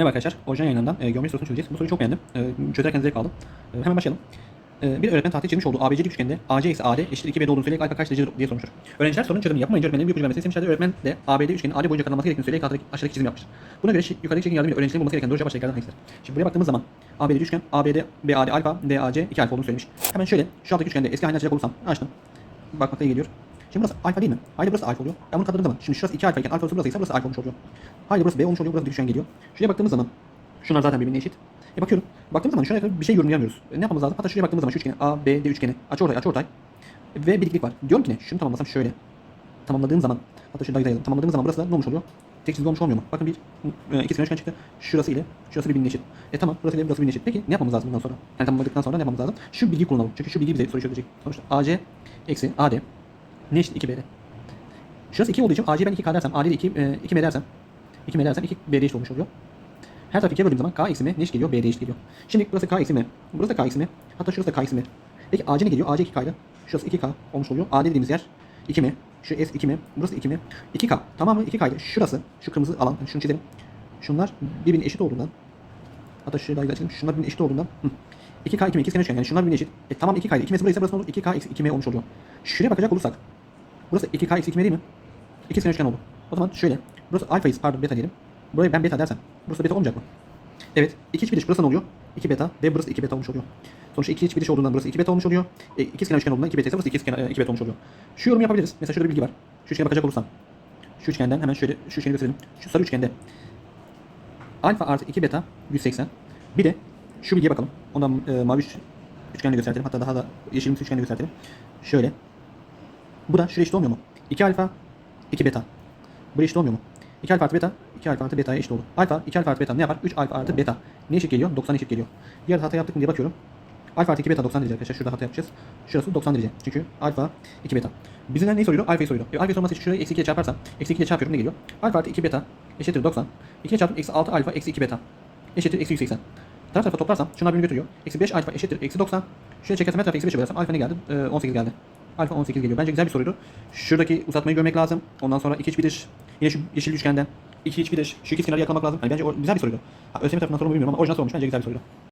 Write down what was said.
Merhaba arkadaşlar. Orijinal yayınlarından e, geometri sorusunu çözeceğiz. Bu soruyu çok beğendim. E, çözerken zevk aldım. E, hemen başlayalım. E, bir öğretmen tahtaya çizmiş olduğu ABC'lik üçgende AC eksi AD eşittir 2B olduğunu söyleyerek alfa kaç derecedir diye sormuştur. Öğrenciler sorunun çözümünü yapmayınca öğretmenlerin bir ipucu vermesini istemişlerdi. Öğretmen de ABD üçgenin AD boyunca katlanması gerektiğini söyleyerek aşağıdaki, aşağıdaki çizim yapmıştır. Buna göre yukarıdaki şeklin yardımıyla öğrencilerin bulması gereken doğru cevap aşağıdakilerden hangisidir? Şimdi buraya baktığımız zaman ABD üçgen, ABD, BAD alfa, DAC 2 alfa olduğunu söylemiş. Hemen şöyle şu alttaki üçgende eski halini açacak olursam açtım. Bakmakta iyi geliyor. Şimdi burası alfa değil mi? Haydi burası alfa oluyor. Ben bunu katladığım zaman şimdi şurası 2 alfa iken alfa burası ise burası alfa olmuş oluyor. Haydi burası B olmuş oluyor. Burası dik üçgen geliyor. Şuraya baktığımız zaman şunlar zaten birbirine eşit. E bakıyorum. Baktığımız zaman şuraya bir şey yorumlayamıyoruz. E ne yapmamız lazım? Hatta şuraya baktığımız zaman şu üçgeni A, B, D üçgeni. Açı ortay, açı ortay. Ve bir diklik var. Diyorum ki ne? Şunu tamamlasam şöyle. Tamamladığım zaman hatta şunu daha güzel yazalım. Tamamladığım zaman burası da ne olmuş oluyor? Tek çizgi olmuş olmuyor mu? Bakın bir e, iki üçgen çıktı. Şurası ile şurası birbirine eşit. E tamam burası ile burası birbirine eşit. Peki ne yapmamız lazım bundan sonra? Yani tamamladıktan sonra ne yapmamız lazım? Şu bilgiyi kullanalım. Çünkü şu bilgi bize soruyu çözecek. Sonuçta AC eksi AD ne eşit 2B'de. Şurası 2 olduğu için AC'yi ben 2K dersem, AD'yi 2, e, 2M dersem, 2M dersem 2B'de eşit olmuş oluyor. Her tarafı 2'ye böldüğüm zaman K eksi M ne eşit geliyor? B'de eşit geliyor. Şimdi burası K eksi M. Burası da K eksi M. Hatta şurası da K eksi M. Peki AC ne geliyor? AC 2K'ydı. Şurası 2K olmuş oluyor. AD dediğimiz yer 2M. Şu S 2M. Burası 2M. 2K. Tamamı 2K'ydı. Şurası. Şu kırmızı alan. hani Şunu çizelim. Şunlar birbirine eşit olduğundan. Hatta şöyle daha çizelim. Şunlar birbirine eşit olduğundan. Hı. 2K 2M. İkisi kenar üçgen. Yani şunlar birbirine eşit. E tamam 2K'ydı. 2M'si burası burası olur? 2K eksi 2M olmuş oluyor. Şuraya bakacak olursak. Burası 2K eksi 2M değil mi? İkisi kenar üçgen oldu. O zaman şöyle. Burası alfayız pardon beta diyelim. Buraya ben beta dersem. Burası beta olmayacak mı? Evet. 2 iç biriş burası ne oluyor? 2 beta ve burası 2 beta olmuş oluyor. Sonuçta 2 iç biriş olduğundan burası 2 beta olmuş oluyor. E, ikiz kenar üçgen olduğundan 2 beta ise burası 2 kenar 2 beta olmuş oluyor. Şu yorumu yapabiliriz. Mesela şurada bir bilgi var. Şu üçgene bakacak olursam. Şu üçgenden hemen şöyle şu üçgeni gösterelim. Şu sarı üçgende alfa artı 2 beta 180. Bir de şu bilgiye bakalım. Ondan e, mavi üç- üçgenle gösterelim. Hatta daha da yeşilimsi üçgenle gösterelim. Şöyle. Bu da şuraya eşit olmuyor mu? 2 alfa 2 beta. Buraya eşit olmuyor mu? 2 alfa artı beta 2 alfa artı beta'ya eşit olur. Alfa 2 alfa artı beta ne yapar? 3 alfa artı beta. Ne eşit geliyor? 90 eşit geliyor. Yerde hata yaptık mı diye bakıyorum. Alfa artı 2 beta 90 derece arkadaşlar. Şurada hata yapacağız. Şurası 90 derece. Çünkü alfa 2 beta. Bizden neyi soruyor? Alfayı soruyor. E, alfayı sorması için şurayı eksi 2 ile çarparsam. Eksi 2 ile çarpıyorum ne geliyor? Alfa artı 2 beta eşittir 90. 2 ile çarptım eksi 6 alfa eksi 2 beta. Eşittir eksi 180. Taraf tarafa toplarsam şunlar birbirini götürüyor. Eksi 5 alfa eşittir eksi 90. Şuraya çekersem her tarafa eksi 5'e bölersem alfa ne geldi? Ee, 18 geldi. Alfa 18 geliyor. Bence güzel bir soruydu. Şuradaki uzatmayı görmek lazım. Ondan sonra iki iç bir dış. Yine şu yeşil üçgenden. iki iç bir dış. Şu iki kenarı yakalamak lazım. Hani bence o güzel bir soruydu. Ha, ÖSYM tarafından soru mu bilmiyorum ama orijinal sorulmuş. Bence güzel bir soruydu.